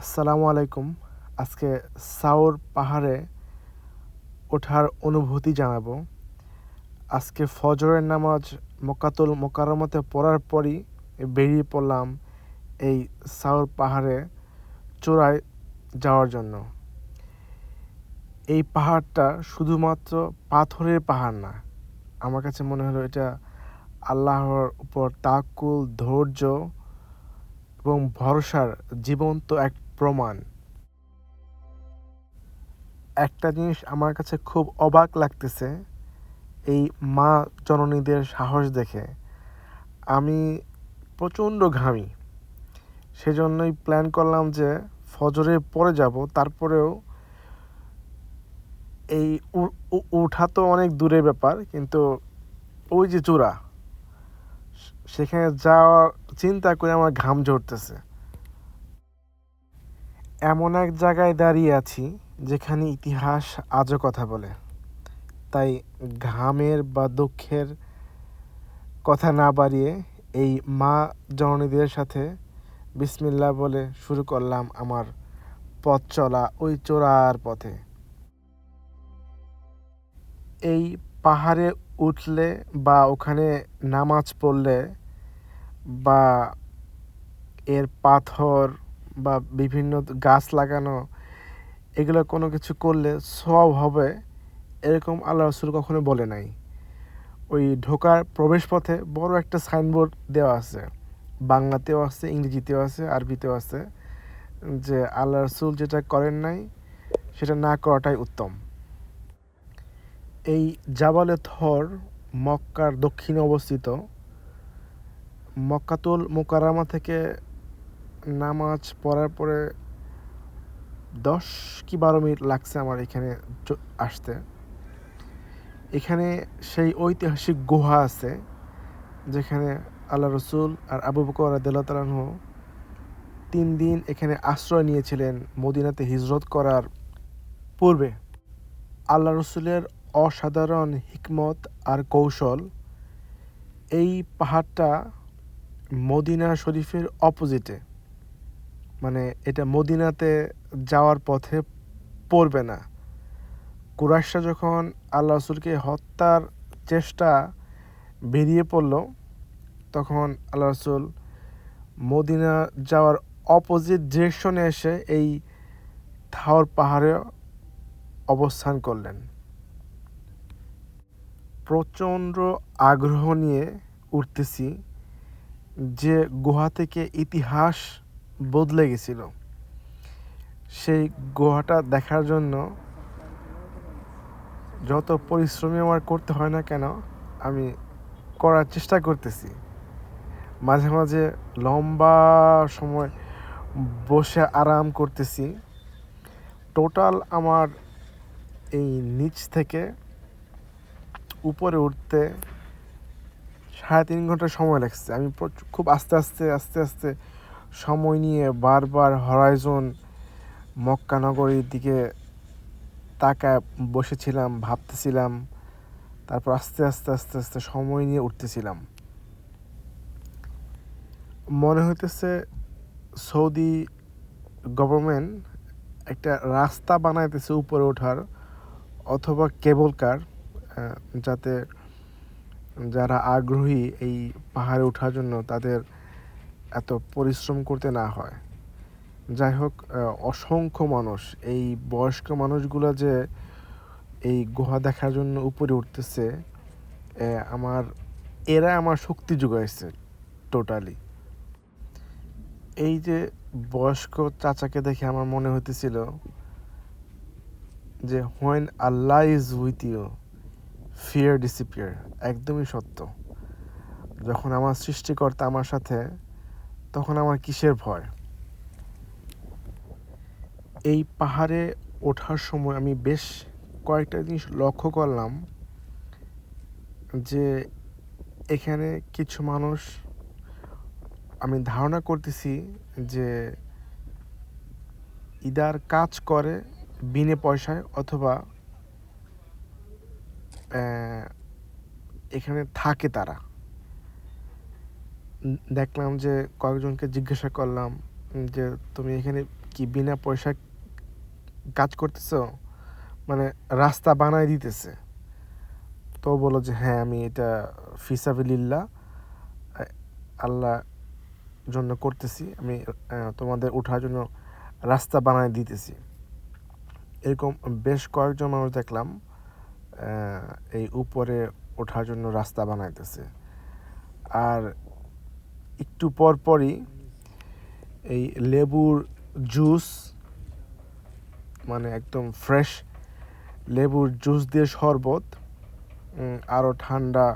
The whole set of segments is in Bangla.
আসসালামু আলাইকুম। আজকে সাউর পাহাড়ে ওঠার অনুভূতি জানাব। আজকে ফজরের নামাজ মকাতুল মোকারমতে পড়ার পরই বেরিয়ে পড়লাম এই সাউর পাহাড়ে চূড়ায় যাওয়ার জন্য। এই পাহাড়টা শুধুমাত্র পাথরের পাহাড় না, আমার কাছে মনে হলো এটা আল্লাহর উপর তাকুল, ধৈর্য এবং ভরসার জীবন্ত এক প্রমাণ। একটা জিনিস আমার কাছে খুব অবাক লাগতেছে, এই মা জননীদের সাহস দেখে। আমি প্রচণ্ড ঘামি। সেজন্যই প্ল্যান করলাম যে ফজরের পরে যাব, তারপরেও এই উঠা তো অনেক দূরের ব্যাপার, কিন্তু ওই যে চূড়া সেখানে যাওয়ার চিন্তা করে আমার ঘাম ঝরতেছে। এমন এক জায়গায় দাঁড়িয়ে আছি যেখানে ইতিহাস আজও কথা বলে। তাই ঘামের বা দুঃখের কথা না বাড়িয়ে এই মা জননীদের সাথে বিসমিল্লা বলে শুরু করলাম আমার পথ চলা ওই চোরার পথে। এই পাহাড়ে উঠলে বা ওখানে নামাজ পড়লে বা এর পাথর বা বিভিন্ন গাছ লাগানো, এগুলো কোনো কিছু করলে সব হবে এরকম আল্লাহ রসুল কখনো বলে নাই। ওই ঢোকার প্রবেশ পথে বড় একটা সাইনবোর্ড দেওয়া আছে, বাংলাতেও আছে, ইংরেজিতেও আছে, আরবিতেও আছে, যে আল্লাহ রসুল যেটা করেন নাই, সেটা না করাটাই উত্তম। এই জাবালে থর মক্কার দক্ষিণে অবস্থিত মক্কাতুল মোকারামা থেকে নামাজ পড়ার পরে দশ কি বারো মিনিট লাগছে আমার এখানে আসতে। এখানে সেই ঐতিহাসিক গুহা আছে, যেখানে আল্লাহ রসুল আর আবু বকর আদাল্লাহ তালাহ তিন দিন এখানে আশ্রয় নিয়েছিলেন মদিনাতে হিজরত করার পূর্বে। আল্লাহ রসুলের অসাধারণ হিকমত আর কৌশল, এই পাহাড়টা মদিনা শরীফের অপোজিটে মানে এটা মদিনাতে যাওয়ার পথে পড়বে না। কুরাইশরা যখন আল্লাহ রসুলকে হত্যার চেষ্টা বেরিয়ে পড়ল, তখন আল্লাহ রসুল মদিনা যাওয়ার অপোজিট ডিরেকশনে এসে এই থাওর পাহাড়ে অবস্থান করলেন। প্রচণ্ড আগ্রহ নিয়ে উঠতেছি যে গুহা থেকে ইতিহাস বদলে গেছিল। সেই গুহাটা দেখার জন্য যত পরিশ্রমী আমার করতে হয় না কেন, আমি করার চেষ্টা করতেছি। মাঝে মাঝে লম্বা সময় বসে আরাম করতেছি। টোটাল আমার এই নিচ থেকে উপরে উঠতে সাড়ে তিন ঘণ্টা সময় লাগছে। আমি খুব আস্তে আস্তে আস্তে আস্তে সময় নিয়ে বারবার হরাইজন মক্কানগরীর দিকে তাকায় বসেছিলাম, ভাবতেছিলাম, তারপর আস্তে আস্তে আস্তে আস্তে সময় নিয়ে উঠতেছিলাম। মনে হইতেছে সৌদি গভর্নমেন্ট একটা রাস্তা বানাইতেছে উপরে ওঠার, অথবা কেবল কার যাতে যারা আগ্রহী এই পাহাড়ে ওঠার জন্য তাদের এত পরিশ্রম করতে না হয়। যাই হোক অসংখ্য মানুষ, এই বয়স্ক মানুষগুলো যে এই গুহা দেখার জন্য উপরে উঠতেছে আমার, এরা আমার শক্তি যোগাইছে টোটালি এই যে বয়স্ক চাচাকে দেখে আমার মনে হইতেছিল যে when Allah is with you fear disappear একদমই সত্য। যখন আমার সৃষ্টিকর্তা আমার সাথে তখন আমার কিসের ভয়? এই পাহাড়ে ওঠার সময় আমি বেশ কয়েকটা জিনিস লক্ষ্য করলাম, যে এখানে কিছু মানুষ, আমি ধারণা করতেছি যে ইদার কাজ করে বিনে পয়সায় অথবা এখানে থাকে তারা। দেখলাম যে কয়েকজনকে জিজ্ঞাসা করলাম যে তুমি এখানে কি বিনা পয়সায় কাজ করতেছো? মানে রাস্তা বানায় দিতেছে। তো ও বলল যে হ্যাঁ আমি এটা ফিসাবিলিল্লাহ আল্লাহ জন্য করতেছি। আমি তোমাদের ওঠার জন্য রাস্তা বানায় দিতেছি। এরকম বেশ কয়েকজন মানুষ দেখলাম এই উপরে ওঠার জন্য রাস্তা বানাইতেছে। আর একটু পর পরই এই লেবুর জুস মানে একদম ফ্রেশ লেবুর জুস দিয়ে শরবত আরও ঠান্ডা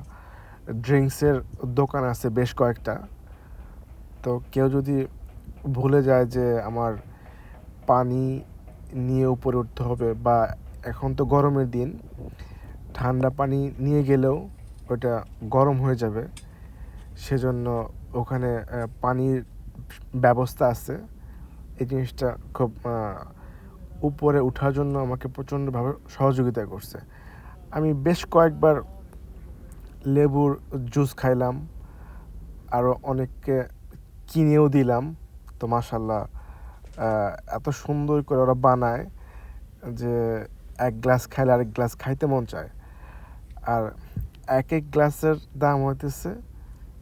ড্রিঙ্কসের দোকান আছে বেশ কয়েকটা। তো কেউ যদি ভুলে যায় যে আমার পানি নিয়ে উপরে উঠতে হবে বা এখন তো গরমের দিন, ঠান্ডা পানি নিয়ে গেলেও ওটা গরম হয়ে যাবে, সেজন্য ওখানে পানির ব্যবস্থা আছে। এই জিনিসটা খুব উপরে ওঠার জন্য আমাকে প্রচণ্ডভাবে সহযোগিতা করছে। আমি বেশ কয়েকবার লেবুর জুস খাইলাম আরও অনেককে কিনেও দিলাম। তো মাসাল্লাহ এত সুন্দর করে ওরা বানায় যে এক গ্লাস খাইলে আরেক গ্লাস খাইতে মন চায়। আর এক এক গ্লাসের দাম হইতেছে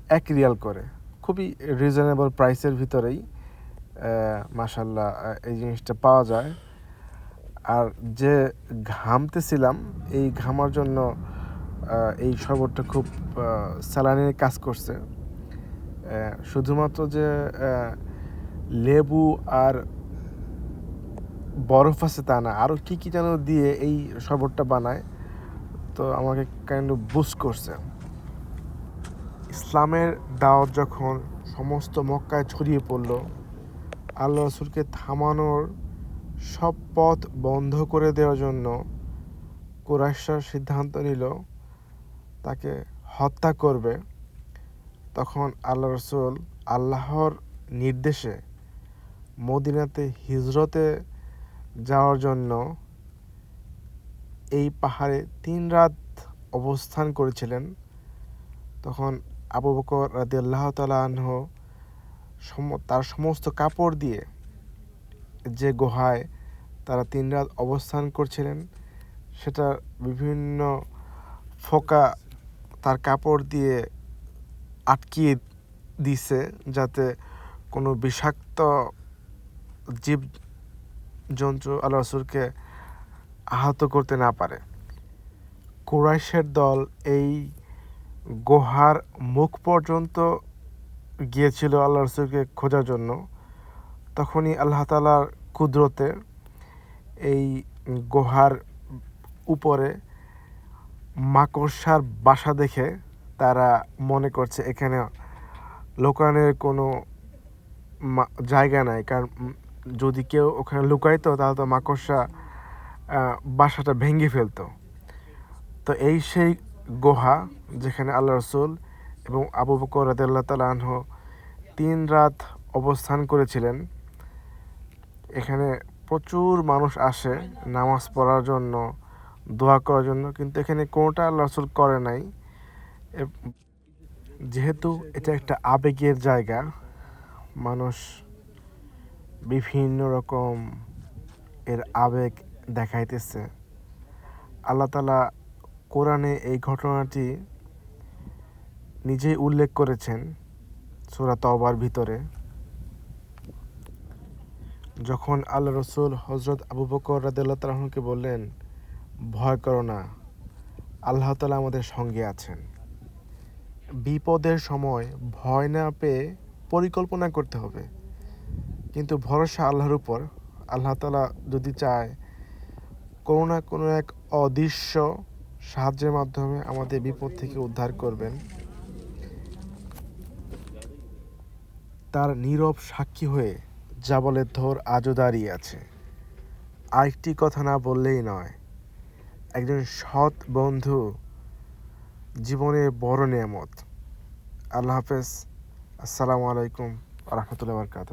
এক রিয়াল করে। খুবই রিজনেবল প্রাইসের ভিতরেই মাসাল্লাহ এই জিনিসটা পাওয়া যায়। আর যে ঘামতেছিলাম, এই ঘামার জন্য এই শরবতটা খুব স্যালানির কাজ করছে। শুধুমাত্র যে লেবু আর বরফ আছে তা না আরও কী কী যেন দিয়ে এই শরবতটা বানায়, তো আমাকে কাইন্ড বুস্ট করছে। ইসলামের দাওয়াত যখন সমস্ত মক্কায় ছড়িয়ে পড়ল, আল্লাহ রসুলকে থামানোর সব পথ বন্ধ করে দেওয়ার জন্য কুরাইশার সিদ্ধান্ত নিল, তাকে হত্যা করবে। তখন আল্লাহ রসুল আল্লাহর নির্দেশে মদিনাতে হিজরতে যাওয়ার জন্য এই পাহাড়ে তিন রাত অবস্থান করেছিলেন। তখন আবু বকর রাদি আল্লাহ তালাহ তার সমস্ত কাপড় দিয়ে যে গুহায় তারা তিন রাত অবস্থান করছিলেন, সেটা বিভিন্ন ফোকা তার কাপড় দিয়ে আটকিয়ে দিছে যাতে কোনো বিষাক্ত জীব জন্তু আল্লাহ আহত করতে না পারে। কুরাইশের দল এই গুহার মুখ পর্যন্ত গিয়েছিল আল্লাহ রসুলকে খোঁজার জন্য। তখনই আল্লাহ তালার কুদরতে এই গুহার উপরে মাকড়সার বাসা দেখে তারা মনে করছে এখানে লোকানের কোনো জায়গা নাই। কারণ যদি কেউ ওখানে লুকাইতো, তাহলে তো মাকড়সা বাসাটা ভেঙে ফেলতো। তো এই সেই গুহা, যেখানে আল্লাহ রসুল এবং আবু বকর রাদিয়াল্লাহু তাআলা আনহু তিন রাত অবস্থান করেছিলেন। এখানে প্রচুর মানুষ আসে নামাজ পড়ার জন্য, দোয়া করার জন্য, কিন্তু এখানে কোনোটা আল্লাহ রসুল করে নাই। যেহেতু এটা একটা আবেগের জায়গা, মানুষ বিভিন্ন রকম এর আবেগ দেখাইতেছে। আল্লাহ তালা কোরআনে এই ঘটনাটি নিজেই উল্লেখ করেছেন সূরা তওবার ভিতরে। যখন আল্লাহ রসুল হজরত আবু বকর তাআলাকে বললেন, ভয় করো না, আল্লাহ তালা আমাদের সঙ্গে আছেন। বিপদের সময় ভয় না পেয়ে পরিকল্পনা করতে হবে। কিন্তু ভরসা আল্লাহর উপর। আল্লাহ তালা যদি চায় কোনো না কোনো এক অদৃশ্য সাহায্যের মাধ্যমে আমাদের বিপদ থেকে উদ্ধার করবেন। তার নীরব সাক্ষী হয়ে জাবলের ধর আজও দাঁড়িয়ে আছে। আরেকটি কথা না বললেই নয়, একজন সৎ বন্ধু জীবনের বড় নিয়ামত। আল্লাহ হাফেজ। আসসালামু আলাইকুম রহমতুল্লাহ বরকাত